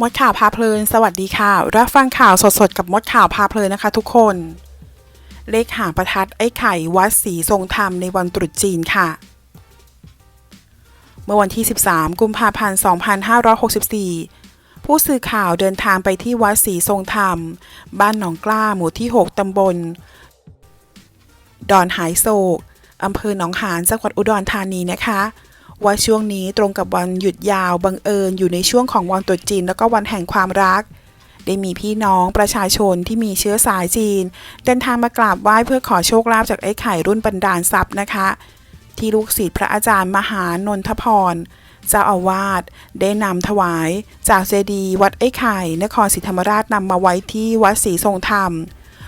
มดข่าวพาเพลิน สวัสดีค่ะ รับฟังข่าวสดๆ กับมดข่าวพาเพลินนะคะทุกคน เลขหางประทัดไอ้ไข่วัดศรีทรงธรรมในวันตรุษจีนค่ะ เมื่อวันที่ 13 กุมภาพันธ์ 2564 ผู้สื่อข่าวเดินทางไปที่วัดศรีทรงธรรม บ้านหนองกล้าหมู่ที่ 6 ตำบล ดอนหายโศกอำเภอหนองหานจังหวัดอุดรธานีนะคะ ว่าช่วงนี้ตรงกับวันหยุดยาวบังเอิญอยู่ในช่วงของวันตรุษจีน แล้วก็วันแห่งความรัก ได้มีพี่น้องประชาชนที่มีเชื้อสายจีน เดินทางมากราบไหว้เพื่อขอโชคลาภจากไอ้ไข่รุ่นบันดาลทรัพย์นะคะ ที่ลูกศิษย์พระอาจารย์มหานนทพรเจ้าอาวาสได้นำถวาย จากเจดีย์วัดไอ้ไข่ นครศรีธรรมราชนำมาไว้ที่วัดศรีทรงธรรม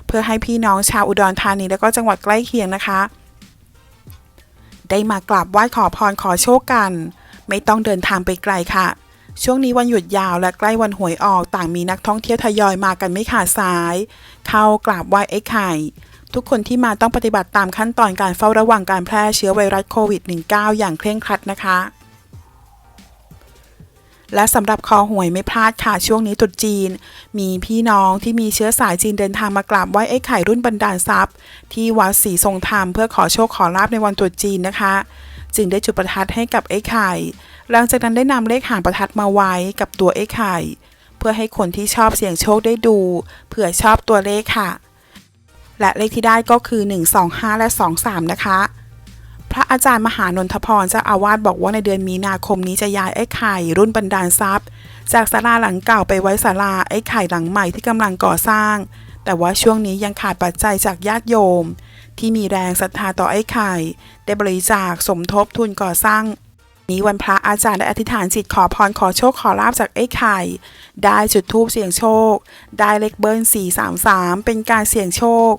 เพื่อให้พี่น้องชาวอุดรธานีและก็จังหวัดใกล้เคียงนะคะ ได้มากราบไหว้ขอพรขอโชคกัน ไม่ต้องเดินทางไปไกลค่ะ ช่วงนี้วันหยุดยาวและใกล้วันหวยออกต่างมีนักท่องเที่ยวทยอยมากันไม่ขาดสาย เข้ากราบไหว้ไอ้ไข่ทุกคนที่มาต้องปฏิบัติตามขั้นตอนการเฝ้าระวังการแพร่เชื้อไวรัสโควิด -19 อย่างเคร่งครัดนะคะ และสำหรับคอหวยไม่พลาดค่ะช่วงนี้ตรุษจีน มีพี่น้องที่มีเชื้อสายจีนเดินทางมากราบไหว้ไอ้ไข่รุ่นบรรดาลทรัพย์ ที่วัดศรีทรงธรรมเพื่อขอโชคขอลาบในวันตรุษจีนนะคะ จึงได้จุดประทัดให้กับไอ้ไข่ หลังจากนั้นได้นำเลขหางประทัดมาไว้กับตัวไอ้ไข่ เพื่อให้คนที่ชอบเสี่ยงโชคได้ดูเผื่อชอบตัวเลขค่ะ และเลขที่ได้ก็คือ 125 และ 23 นะคะ พระอาจารย์มหานนทพรเจ้าอาวาสบอกว่าในเดือนมีนาคมนี้จะย้ายไอ้ไข่รุ่นบรรดาลทรัพย์ จากศาลาหลังเก่าไปไว้ศาลาไอ้ไข่หลังใหม่ที่กำลังก่อสร้าง แต่ว่าช่วงนี้ยังขาดปัจจัยจากญาติโยม ที่มีแรงศรัทธาต่อไอ้ไข่ ได้บริจาคสมทบทุนก่อสร้าง นี้วันพระอาจารย์ได้อธิษฐานจิตขอพรขอโชคขอลาบจากไอ้ไข่ ได้จุดธูปเสี่ยงโชค ได้เลขเบิ้ล433 เป็นการเสี่ยงโชค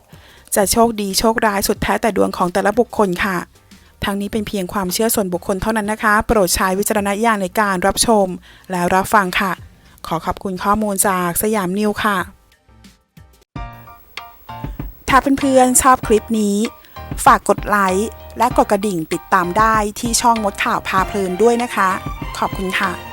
จะโชคดีโชคร้ายสุดแท้แต่ดวงของแต่ละบุคคลค่ะ ทั้งนี้เป็นเพียงความเชื่อส่วนบุคคลเท่านั้นนะคะ โปรดใช้วิจารณญาณในการรับชม และรับฟังค่ะ ขอขอบคุณข้อมูลจากสยามนิวค่ะ ถ้าเพื่อนๆชอบคลิปนี้ ฝากกดไลค์และกดกระดิ่งติดตามได้ที่ช่องมดข่าวพาเพลินด้วยนะคะ ขอบคุณค่ะ